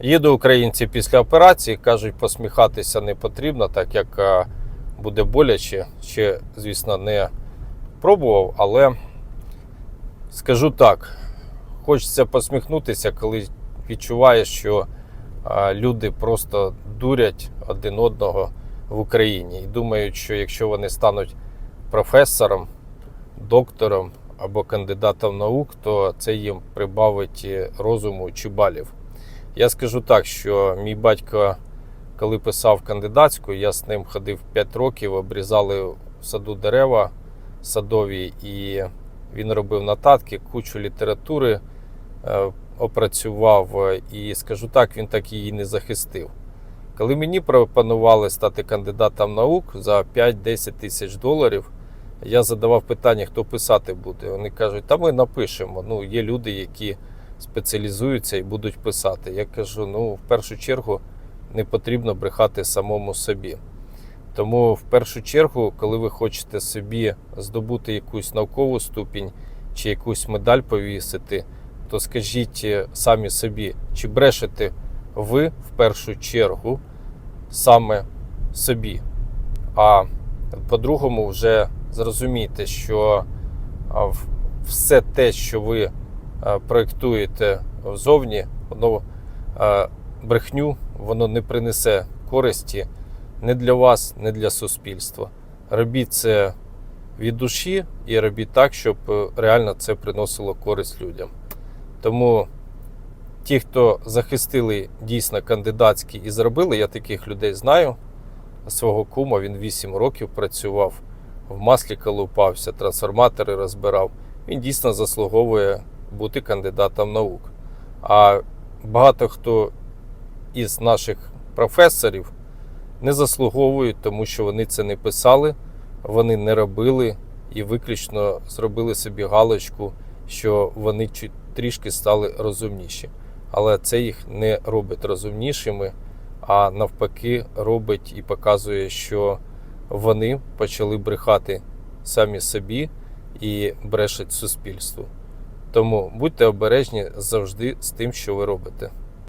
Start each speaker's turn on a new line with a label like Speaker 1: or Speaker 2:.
Speaker 1: Їду українці після операції, кажуть, посміхатися не потрібно, так як е, буде боляче. Ще, звісно, не пробував, але скажу так: хочеться посміхнутися, коли відчуваєш, що е, люди просто дурять один одного в Україні і думають, що якщо вони стануть професором, доктором або кандидатом наук, то це їм прибавить е, розуму чи балів. Я скажу так, що мій батько, коли писав кандидатську, я з ним ходив 5 років, обрізали в саду дерева садові, і він робив нотатки, кучу літератури е, опрацював. І скажу так, він так її не захистив. Коли мені пропонували стати кандидатом наук за 5-10 тисяч доларів, я задавав питання, хто писати буде. Вони кажуть, та ми напишемо. Ну, є люди, які спеціалізуються і будуть писати. Я кажу: ну, в першу чергу не потрібно брехати самому собі. Тому в першу чергу, коли ви хочете собі здобути якусь наукову ступінь чи якусь медаль повісити, то скажіть е, самі собі, чи брешете ви в першу чергу саме собі. А по-другому, вже зрозумійте, що все те, що ви проєктуєте ззовні, воно брехню, воно не принесе користі не для вас, не для суспільства. Робіть це від душі і робіть так, щоб е, реально це приносило користь людям. Тому ті, хто захистили дійсно кандидатські і зробили, я таких людей знаю. Свого кума він 8 років працював, в маслі колупався, трансформатори розбирав. Він дійсно заслуговує бути кандидатом наук. А багато хто із наших професорів не заслуговують, тому що вони це не писали, вони не робили і виключно зробили собі галочку, що вони трішки стали розумніші. Але це їх не робить розумнішими, а навпаки, робить і показує, що вони почали брехати самі собі і брешуть суспільству. Тому будьте обережні завжди з тим, що ви робите.